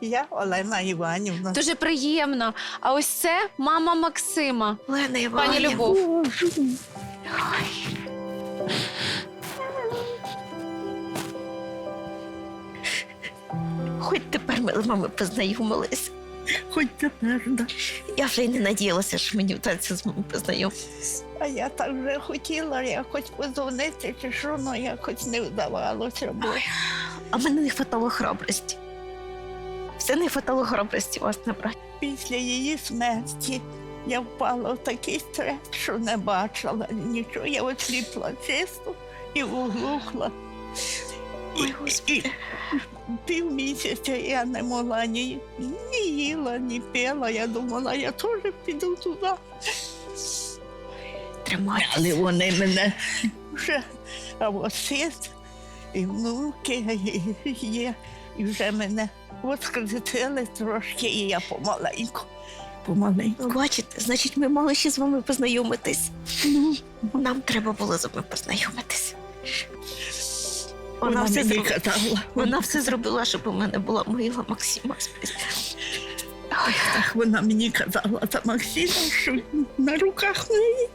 Я Олена Іванівна. Дуже приємно. А ось це мама Максима. Лена Пані Іванівна. Любов. Хоч тепер ми з вами познайомились. Хоч тепер, да. Я вже й не надіялася, що мені вдасться з вами познайомитися. А я так вже хотіла якось подзвонити, чи що, ну якось не вдавалося. Бо А мене не хватало храбрості. Хватало храбрості вас набрати. після її смерті я впала в такий стрес, що не бачила нічого. Я осліпла чисто і оглухла. Ой, І, Господи. півмісяця я не могла ні, ні їла, ні пила. Я думала, я теж піду туди. Але вони мене вже а от син і внуки і є, і вже мене воскресили трошки, і я помаленьку. Помаленьку. Ну, Бачите, значить, ми мали ще з вами познайомитись. Нам треба було з вами познайомитись. Вона, Вона, все зробила. Вона все зробила, щоб у мене була могила Максима. Ой, Так вона мені казала за Максима, що на руках неї